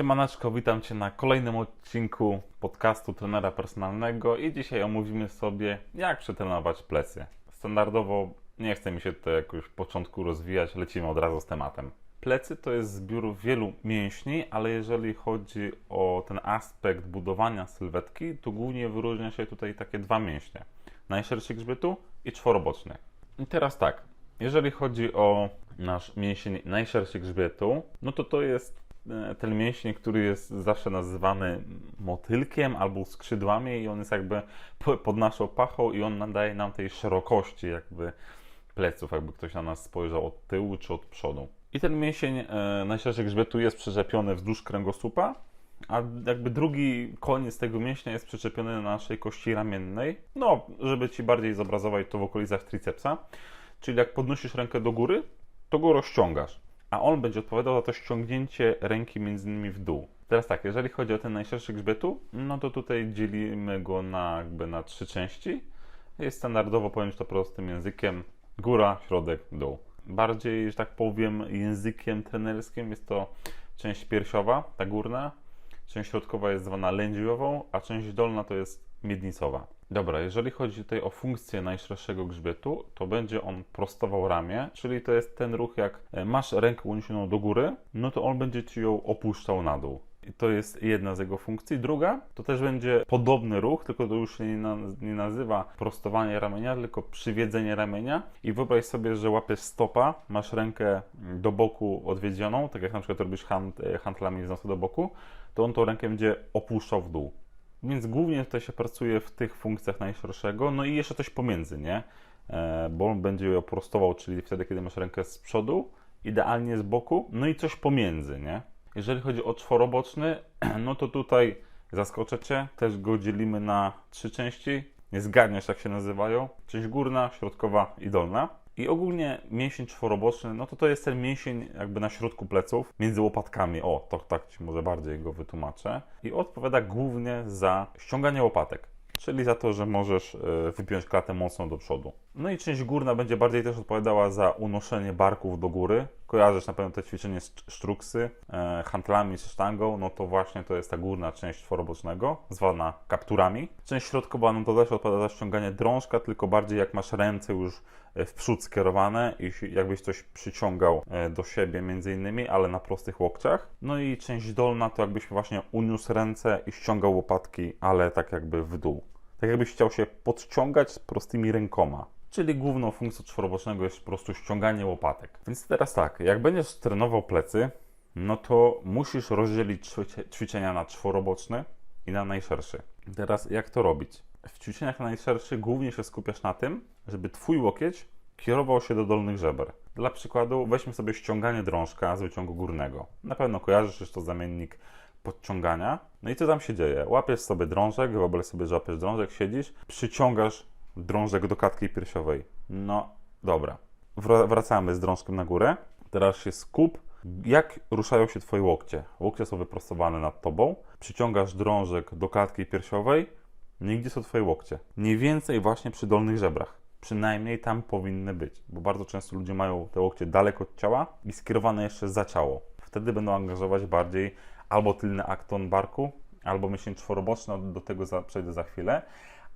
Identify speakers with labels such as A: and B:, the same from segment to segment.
A: Siemaneczko, witam Cię na kolejnym odcinku podcastu trenera personalnego i dzisiaj omówimy sobie, jak przetrenować plecy. Standardowo nie chce mi się to jakoś w początku rozwijać, lecimy od razu z tematem. Plecy to jest zbiór wielu mięśni, ale jeżeli chodzi o ten aspekt budowania sylwetki, to głównie wyróżnia się tutaj takie dwa mięśnie. Najszerszy grzbietu i czworoboczny. I teraz tak, jeżeli chodzi o nasz mięsień najszerszy grzbietu, no to to jest ten mięsień, który jest zawsze nazywany motylkiem albo skrzydłami i on jest jakby po- pod naszą pachą i on nadaje nam tej szerokości jakby pleców, jakby ktoś na nas spojrzał od tyłu czy od przodu. I ten mięsień e, najszerszy grzbietu jest przyczepiony wzdłuż kręgosłupa, a jakby drugi koniec tego mięśnia jest przyczepiony na naszej kości ramiennej. No, żeby Ci bardziej zobrazować to w okolicach tricepsa. Czyli jak podnosisz rękę do góry, to go rozciągasz, a on będzie odpowiadał za to ściągnięcie ręki między innymi w dół. Teraz tak, jeżeli chodzi o ten najszerszy grzbietu, no to tutaj dzielimy go na jakby na trzy części. Jest standardowo, powiem to prostym językiem, góra, środek, dół. Bardziej, że tak powiem, językiem trenerskim jest to część piersiowa, ta górna, część środkowa jest zwana lędźwiową, a część dolna to jest miednicowa. Dobra, jeżeli chodzi tutaj o funkcję najszerszego grzbietu, to będzie on prostował ramię, czyli to jest ten ruch, jak e, masz rękę uniesioną do góry, no to on będzie ci ją opuszczał na dół. I to jest jedna z jego funkcji. Druga to też będzie podobny ruch, tylko to już się nie, na, nie nazywa prostowanie ramienia, tylko przywiedzenie ramienia. I wyobraź sobie, że łapiesz stopa, masz rękę do boku odwiedzioną, tak jak na przykład robisz hand, e, handlami z nosa do boku, to on tą rękę będzie opuszczał w dół. Więc głównie tutaj się pracuje w tych funkcjach najszerszego, no i jeszcze coś pomiędzy, nie? E, Bo on będzie ją prostował, czyli wtedy, kiedy masz rękę z przodu, idealnie z boku, no i coś pomiędzy, nie? Jeżeli chodzi o czworoboczny, no to tutaj zaskoczę Cię, też go dzielimy na trzy części. Nie zgadniesz, jak się nazywają. Część górna, środkowa i dolna. I ogólnie mięsień czworoboczny, no to to jest ten mięsień jakby na środku pleców, między łopatkami. O, to tak Ci może bardziej go wytłumaczę. I odpowiada głównie za ściąganie łopatek. Czyli za to, że możesz e, wypiąć klatę mocno do przodu. No i część górna będzie bardziej też odpowiadała za unoszenie barków do góry. Kojarzysz na pewno te ćwiczenie z sztruksy, e, handlami czy sztangą, no to właśnie to jest ta górna część czworobocznego, zwana kapturami. Część środkowa, no to też odpowiada za ściąganie drążka, tylko bardziej jak masz ręce już e, w przód skierowane i jakbyś coś przyciągał e, do siebie między innymi, ale na prostych łokciach. No i część dolna to jakbyś właśnie uniósł ręce i ściągał łopatki, ale tak jakby w dół. Tak jakbyś chciał się podciągać prostymi rękoma. Czyli główną funkcją czworobocznego jest po prostu ściąganie łopatek. Więc teraz tak, jak będziesz trenował plecy, no to musisz rozdzielić ćwiczenia na czworoboczny i na najszerszy. Teraz jak to robić? W ćwiczeniach na głównie się skupiasz na tym, żeby twój łokieć kierował się do dolnych żeber. Dla przykładu weźmy sobie ściąganie drążka z wyciągu górnego. Na pewno kojarzysz, że to zamiennik podciągania. No i co tam się dzieje? Łapiesz sobie drążek, wyobraź sobie, że łapiesz drążek, siedzisz, przyciągasz drążek do klatki piersiowej. No, dobra. Wra- wracamy z drążkiem na górę. Teraz się skup, jak ruszają się Twoje łokcie. Łokcie są wyprostowane nad Tobą. Przyciągasz drążek do klatki piersiowej. No i gdzie są Twoje łokcie? Mniej więcej właśnie przy dolnych żebrach. Przynajmniej tam powinny być, bo bardzo często ludzie mają te łokcie daleko od ciała i skierowane jeszcze za ciało. Wtedy będą angażować bardziej albo tylny akton barku, albo mięsień czworoboczny, do tego za, przejdę za chwilę.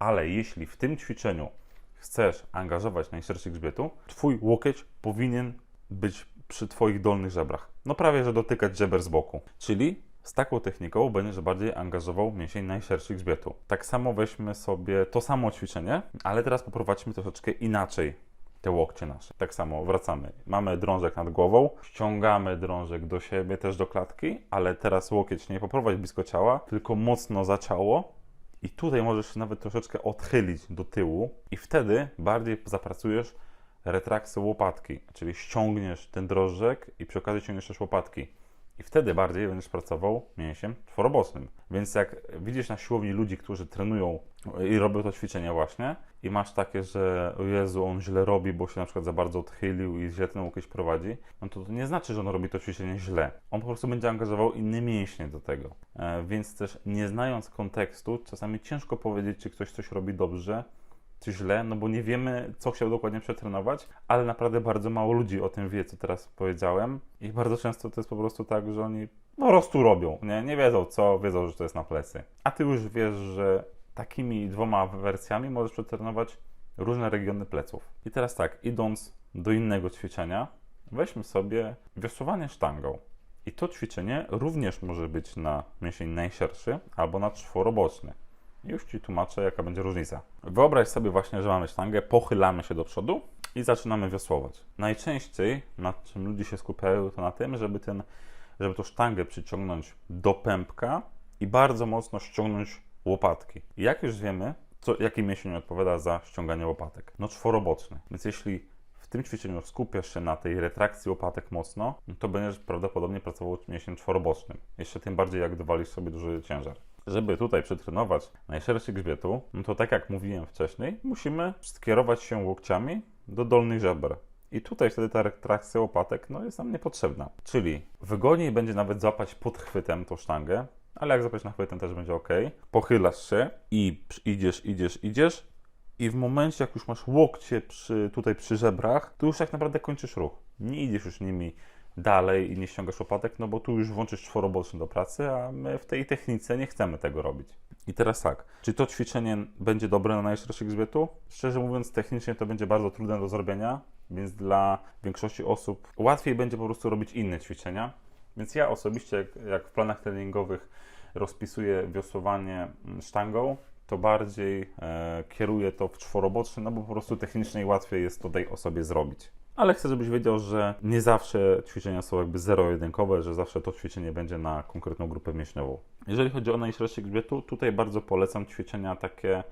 A: Ale jeśli w tym ćwiczeniu chcesz angażować najszerszy grzbietu, twój łokieć powinien być przy twoich dolnych żebrach. No prawie, że dotykać żeber z boku. Czyli z taką techniką będziesz bardziej angażował mięsień najszerszy grzbietu. Tak samo weźmy sobie to samo ćwiczenie, ale teraz poprowadźmy troszeczkę inaczej te łokcie nasze. Tak samo wracamy. Mamy drążek nad głową, ściągamy drążek do siebie, też do klatki, ale teraz łokieć nie poprowadź blisko ciała, tylko mocno za ciało. I tutaj możesz się nawet troszeczkę odchylić do tyłu i wtedy bardziej zapracujesz retraksję łopatki, czyli ściągniesz ten drożdżek i przy okazji ciągniesz też łopatki. I wtedy bardziej będziesz pracował mięsiem czworobocznym. Więc jak widzisz na siłowni ludzi, którzy trenują i robią to ćwiczenia właśnie i masz takie, że o Jezu, on źle robi, bo się na przykład za bardzo odchylił i źle ten łokieć prowadzi, no to to nie znaczy, że on robi to ćwiczenie źle. On po prostu będzie angażował inne mięśnie do tego. E, więc też nie znając kontekstu, czasami ciężko powiedzieć, czy ktoś coś robi dobrze, czy źle, no bo nie wiemy, co chciał dokładnie przetrenować, ale naprawdę bardzo mało ludzi o tym wie, co teraz powiedziałem. I bardzo często to jest po prostu tak, że oni po prostu robią, nie? Nie wiedzą co, wiedzą, że to jest na plecy. A ty już wiesz, że takimi dwoma wersjami możesz przetrenować różne regiony pleców. I teraz tak, idąc do innego ćwiczenia, weźmy sobie wiosłowanie sztangą. I to ćwiczenie również może być na mięsień najszerszy albo na czworoboczny. Już Ci tłumaczę, jaka będzie różnica. Wyobraź sobie właśnie, że mamy sztangę, pochylamy się do przodu i zaczynamy wiosłować. Najczęściej, nad czym ludzie się skupiają, to na tym, żeby, ten, żeby tą sztangę przyciągnąć do pępka i bardzo mocno ściągnąć łopatki. I jak już wiemy, co, jaki mięsień odpowiada za ściąganie łopatek? No czworoboczny. Więc jeśli w tym ćwiczeniu skupiasz się na tej retrakcji łopatek mocno, no to będziesz prawdopodobnie pracował mięśniem czworobocznym. Jeszcze tym bardziej, jak dowalisz sobie duży ciężar. Żeby tutaj przetrenować najszerszy grzbietu, no to tak jak mówiłem wcześniej, musimy skierować się łokciami do dolnych żeber. I tutaj wtedy ta retrakcja łopatek no, jest nam niepotrzebna. Czyli wygodniej będzie nawet złapać pod chwytem tą sztangę, ale jak złapać na chwytem też będzie ok. Pochylasz się i idziesz, idziesz, idziesz i w momencie, jak już masz łokcie przy, tutaj przy żebrach, to już tak naprawdę kończysz ruch. Nie idziesz już nimi dalej i nie ściągasz łopatek, no bo tu już włączysz czworoboczny do pracy, a my w tej technice nie chcemy tego robić. I teraz tak, czy to ćwiczenie będzie dobre na najszerszych grzbietu? Szczerze mówiąc, technicznie to będzie bardzo trudne do zrobienia, więc dla większości osób łatwiej będzie po prostu robić inne ćwiczenia. Więc ja osobiście, jak, jak w planach treningowych rozpisuję wiosłowanie mm, sztangą, to bardziej e, kieruję to w czworoboczny, no bo po prostu technicznie łatwiej jest to tej osobie zrobić. Ale chcę, żebyś wiedział, że nie zawsze ćwiczenia są jakby zero-jedynkowe, że zawsze to ćwiczenie będzie na konkretną grupę mięśniową. Jeżeli chodzi o najszerszy grzbietu, tutaj bardzo polecam ćwiczenia takie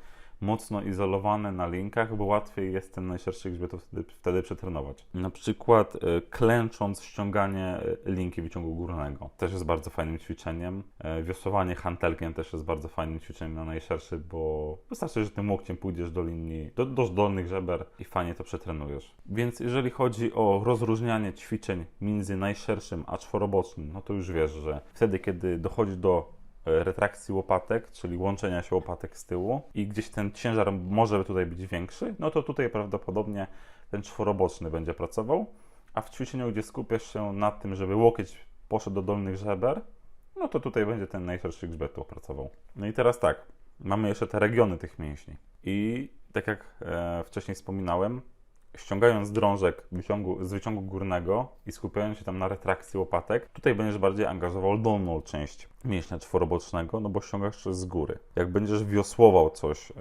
A: mocno izolowane na linkach, bo łatwiej jest ten najszerszy grzbiet wtedy, wtedy przetrenować. Na przykład e, klęcząc ściąganie e, linki wyciągu górnego też jest bardzo fajnym ćwiczeniem. E, wiosłowanie hantelkiem też jest bardzo fajnym ćwiczeniem na najszerszy, bo wystarczy, że tym łokciem pójdziesz do linii, do, do dolnych żeber i fajnie to przetrenujesz. Więc jeżeli chodzi o rozróżnianie ćwiczeń między najszerszym a czworobocznym, no to już wiesz, że wtedy, kiedy dochodzi do retrakcji łopatek, czyli łączenia się łopatek z tyłu i gdzieś ten ciężar może tutaj być większy, no to tutaj prawdopodobnie ten czworoboczny będzie pracował, a w ćwiczeniu, gdzie skupiasz się na tym, żeby łokieć poszedł do dolnych żeber, no to tutaj będzie ten najszerszy grzbiet pracował. No i teraz tak, mamy jeszcze te regiony tych mięśni i tak jak e, wcześniej wspominałem, ściągając drążek wyciągu, z wyciągu górnego i skupiając się tam na retrakcji łopatek, tutaj będziesz bardziej angażował dolną część mięśnia czworobocznego, no bo ściągasz z góry. Jak będziesz wiosłował coś, yy,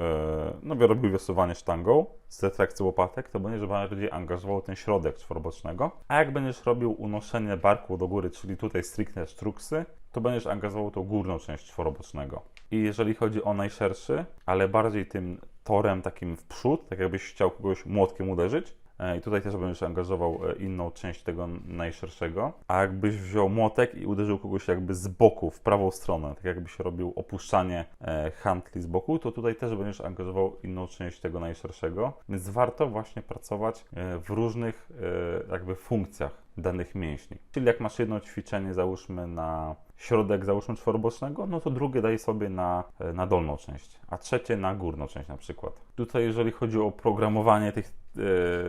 A: no robił wiosłowanie sztangą z retrakcji łopatek, to będziesz bardziej angażował ten środek czworobocznego, a jak będziesz robił unoszenie barku do góry, czyli tutaj stricte struksy, to będziesz angażował tą górną część czworobocznego. I jeżeli chodzi o najszerszy, ale bardziej tym torem takim w przód, tak jakbyś chciał kogoś młotkiem uderzyć. E, I tutaj też będziesz angażował e, inną część tego najszerszego. A jakbyś wziął młotek i uderzył kogoś jakby z boku, w prawą stronę, tak jakbyś robił opuszczanie e, handli z boku, to tutaj też będziesz angażował inną część tego najszerszego. Więc warto właśnie pracować w różnych jakby funkcjach danych mięśni. Czyli jak masz jedno ćwiczenie, załóżmy na środek, załóżmy czworobocznego, no to drugie daj sobie na, e, na dolną część, a trzecie na górną część na przykład. Tutaj jeżeli chodzi o programowanie tych,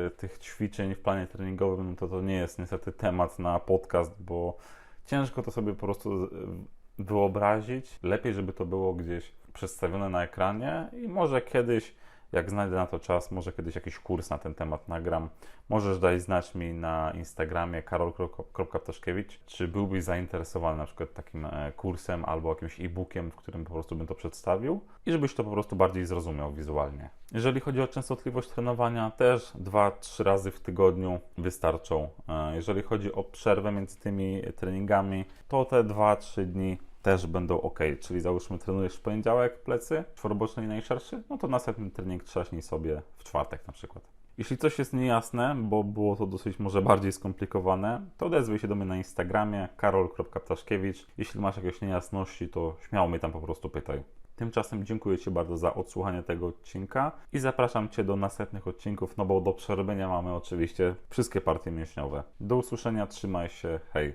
A: e, tych ćwiczeń w planie treningowym, no to to nie jest niestety temat na podcast, bo ciężko to sobie po prostu wyobrazić. Lepiej, żeby to było gdzieś przedstawione na ekranie i może kiedyś jak znajdę na to czas, może kiedyś jakiś kurs na ten temat nagram. Możesz dać znać mi na Instagramie karol.ptaszkiewicz, czy byłbyś zainteresowany na przykład takim e, kursem albo jakimś e-bookiem, w którym po prostu bym to przedstawił i żebyś to po prostu bardziej zrozumiał wizualnie. Jeżeli chodzi o częstotliwość trenowania, też 2-3 razy w tygodniu wystarczą. E, jeżeli chodzi o przerwę między tymi treningami, to te 2-3 dni też będą ok. Czyli załóżmy trenujesz w poniedziałek plecy, czworoboczny i najszerszy, no to następny trening trzaśnij sobie w czwartek na przykład. Jeśli coś jest niejasne, bo było to dosyć może bardziej skomplikowane, to odezwij się do mnie na Instagramie karol.ptaszkiewicz. Jeśli masz jakieś niejasności, to śmiało mnie tam po prostu pytaj. Tymczasem dziękuję Ci bardzo za odsłuchanie tego odcinka i zapraszam Cię do następnych odcinków, no bo do przerobienia mamy oczywiście wszystkie partie mięśniowe. Do usłyszenia, trzymaj się, hej!